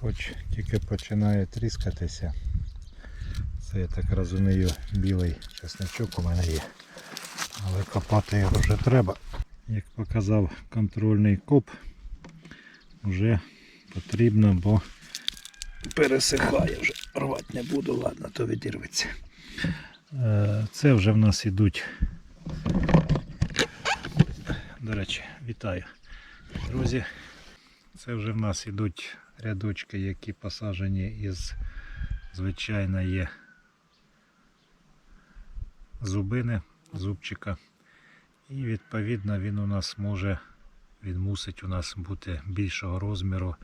хоч тільки починає тріскатися. Це я так розумію, білий чесночок у мене є. Але копати його вже треба. Як показав контрольний коп, вже потрібно, бо пересихає вже. Рвати не буду, ладно, то відірветься. Е, Це вже в нас ідуть. До речі, вітаю, друзі. Це вже в нас ідуть рядочки, які посаджені із звичайної зубини, зубчика. І відповідно він у нас може, він мусить у нас бути більшого розміру,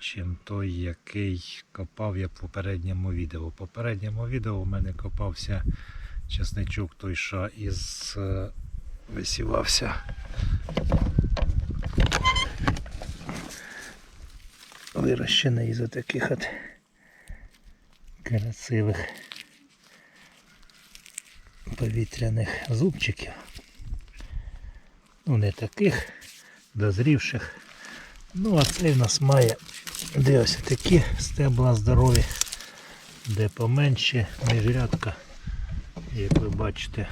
чим той, який копав я в попередньому відео. В попередньому відео у мене копався чесничок той, що із е, висівався. Вирощений із таких от красивих повітряних зубчиків. Ну не таких дозрівших. Ну а цей в нас має де ось такі стебла здорові, де поменше міжрядка, як ви бачите.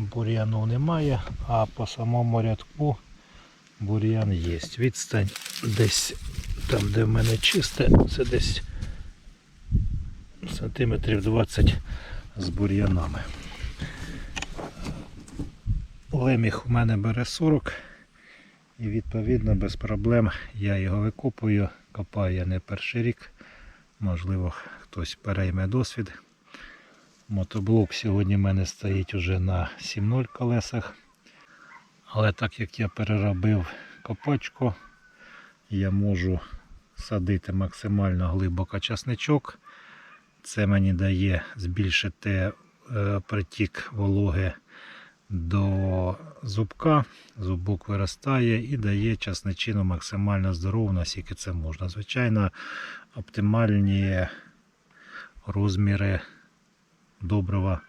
Бур'яну немає, а по самому рядку бур'ян є. Відстань десь там, де в мене чисте, це десь сантиметрів 20 з бур'янами. Леміх у мене бере 40 і відповідно без проблем я його викопую. Копаю я не перший рік. Можливо, хтось перейме досвід. Мотоблок сьогодні в мене стоїть уже на 7.0 колесах. Але так як я переробив копачку, я можу садити максимально глибоко часничок. Це мені дає збільшити е, притік вологи до зубка. Зубок виростає і дає часничину максимально здорову, наскільки це можна. Звичайно, оптимальні розміри добрива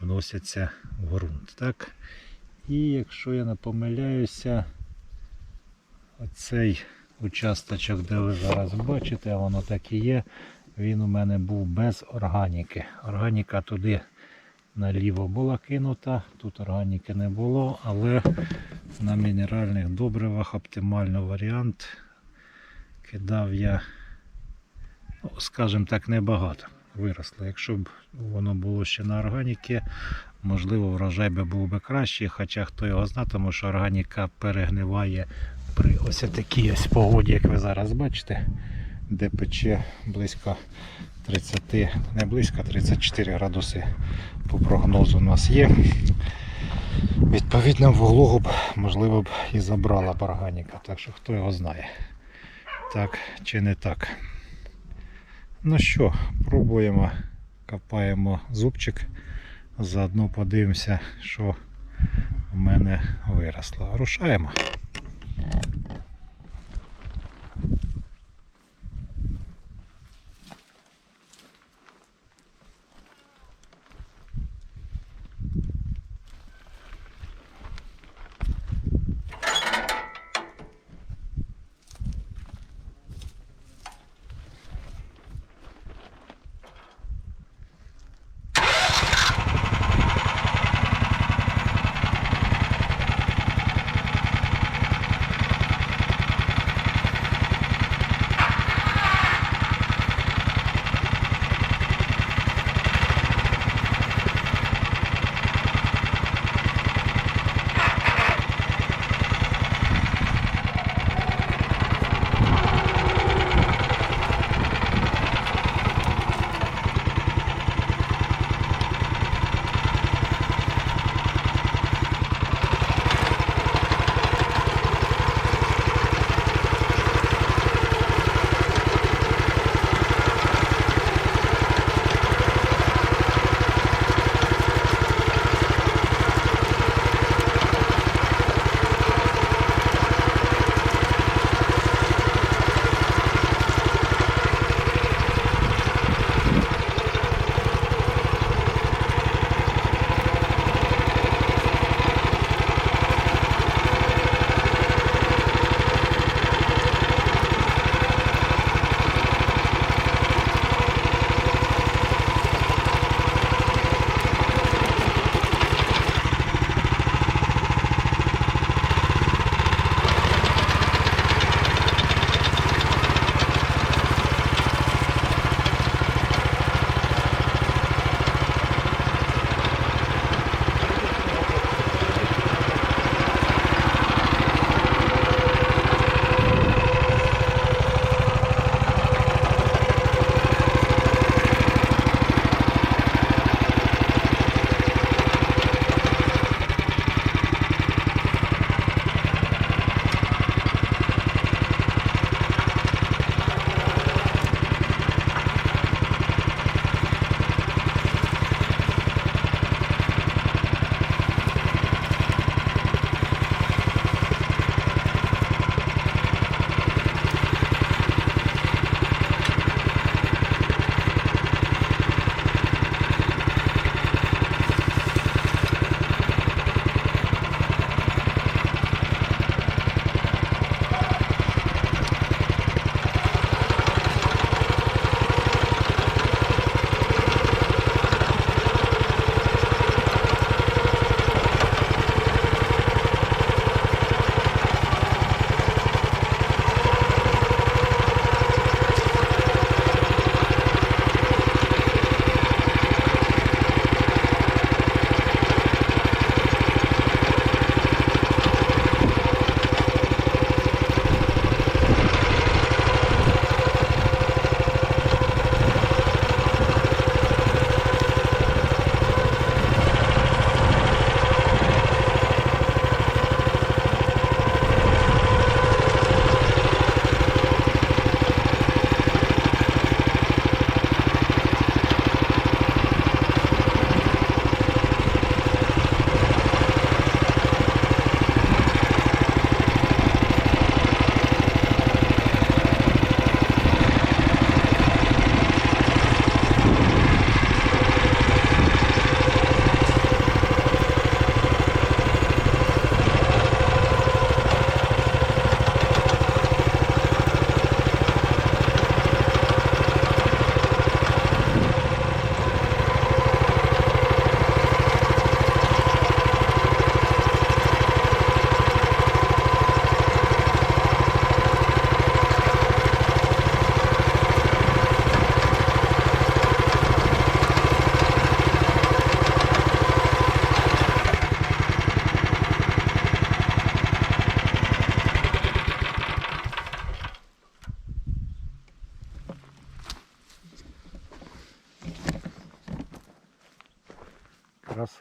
вносяться в ґрунт. Так? І якщо я не помиляюся, оцей участочок, де ви зараз бачите, воно так і є, він у мене був без органіки. Органіка туди наліво була кинута, тут органіки не було, але на мінеральних добривах оптимальний варіант кидав я, ну, скажімо так, небагато. Виросло. Якщо б воно було ще на органіки, можливо, врожай би був би кращий, хоча хто його знає, тому що органіка перегниває при ось такій ось погоді, як ви зараз бачите, де пече близько 30, не близько 34 градуси по прогнозу у нас є. Відповідно, вологу б, можливо, б і забрала б органіка, так що хто його знає. Так чи не так. Ну що, пробуємо, копаємо зубчик, заодно подивимося, що в мене виросло. Рушаємо.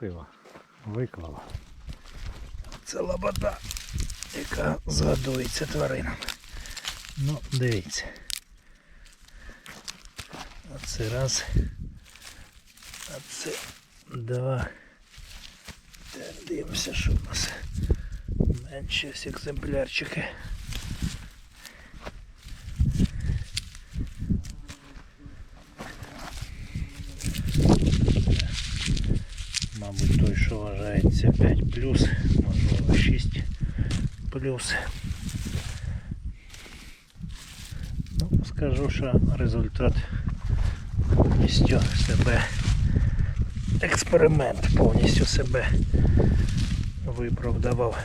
Красиво. Виклала. Це лобода, яка згадується тваринам. Ну, дивіться. Оце раз. А це два. Дивимося, що у нас. Менші ось екземплярчики. Мабуть, той, що вважається 5 можливо 6 Ну, скажу, що результат повністю себе експеримент повністю себе виправдавав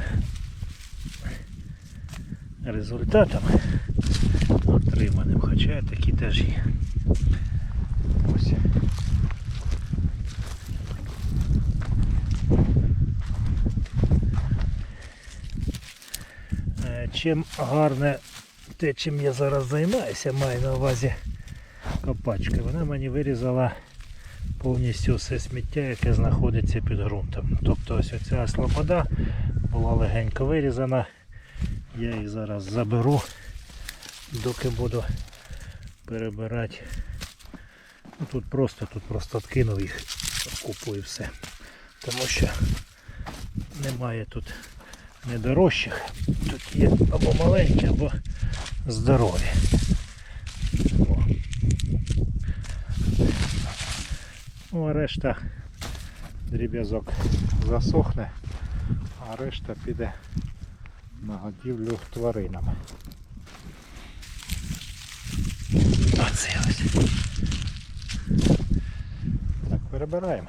результатом отриманим, хоча такі теж є. Ось. Чим гарне те, чим я зараз займаюся, маю на увазі копачка. Вона мені вирізала повністю все сміття, яке знаходиться під ґрунтом. Тобто ось оця слобода була легенько вирізана. Я їх зараз заберу, доки буду перебирати. Ну, тут просто тут просто откинув їх купу і все. Тому що немає тут недорожчих. Тут є або маленькі, або здорові. О. Ну, а решта дріб'язок засохне, а решта піде на годівлю тваринам. Оце ось. Так, перебираємо.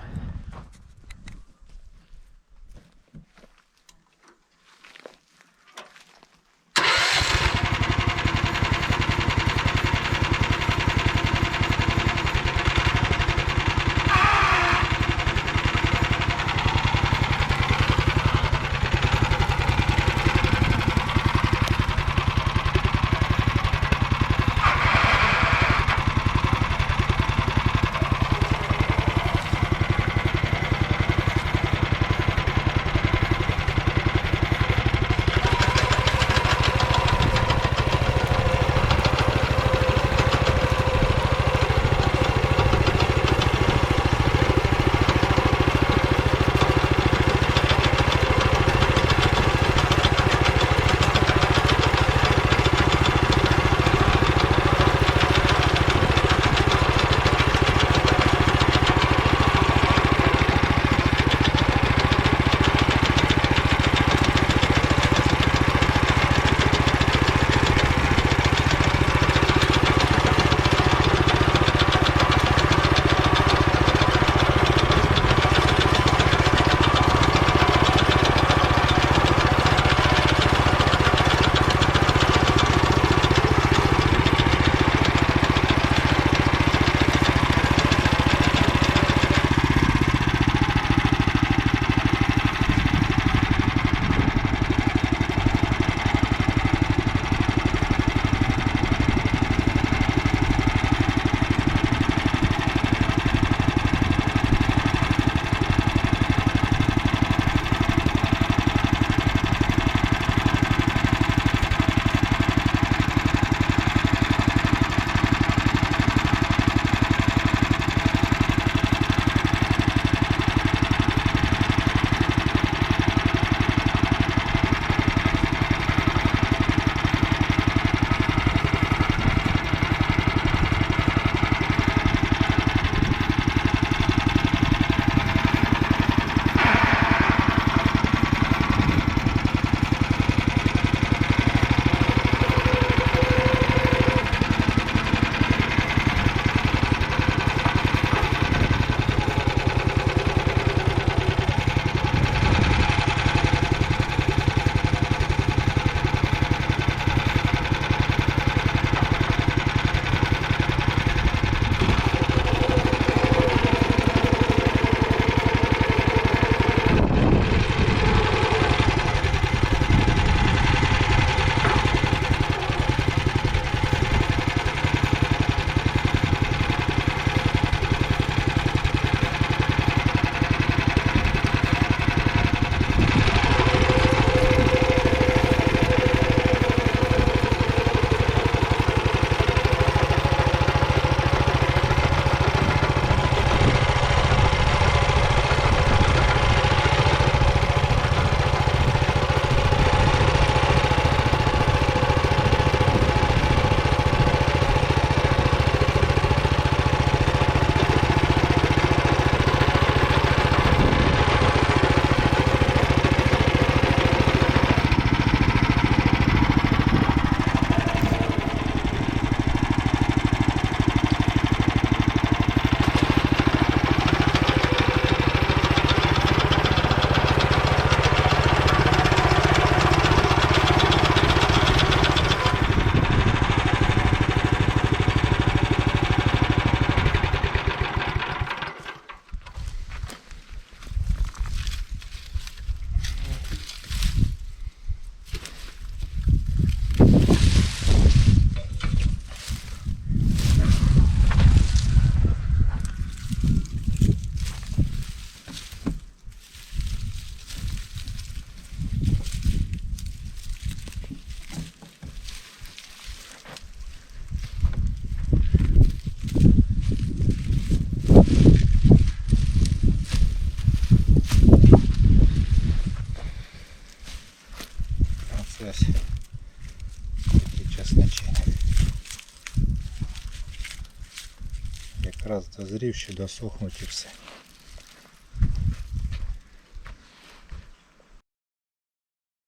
Ще досохнуть і все.